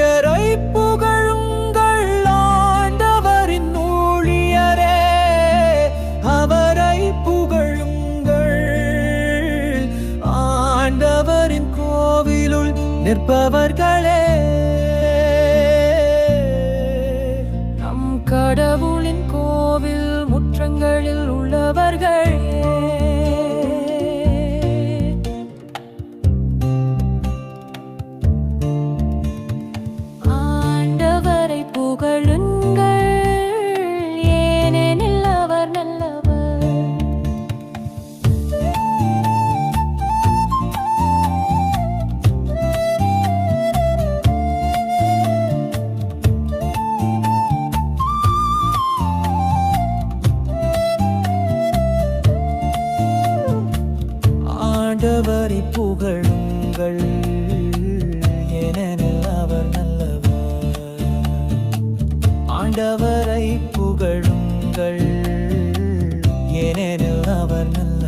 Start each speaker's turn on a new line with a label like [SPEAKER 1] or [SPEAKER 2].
[SPEAKER 1] பெயரை புகழுங்கள் ஆண்டவரின் ஊழியரே. அவரை புகழுங்கள் ஆண்டவரின் கோவிலுள் நிற்பவர்களே.
[SPEAKER 2] நம் கடவுளின் கோவில் முற்றங்களில் உள்ளவர்கள். ஆண்டவரை புகழுங்கள் ஏனெனில் அவர் நல்லவர்.
[SPEAKER 1] ஆண்டவரை புகழுங்கள் ஏனெனில் அவர் நல்ல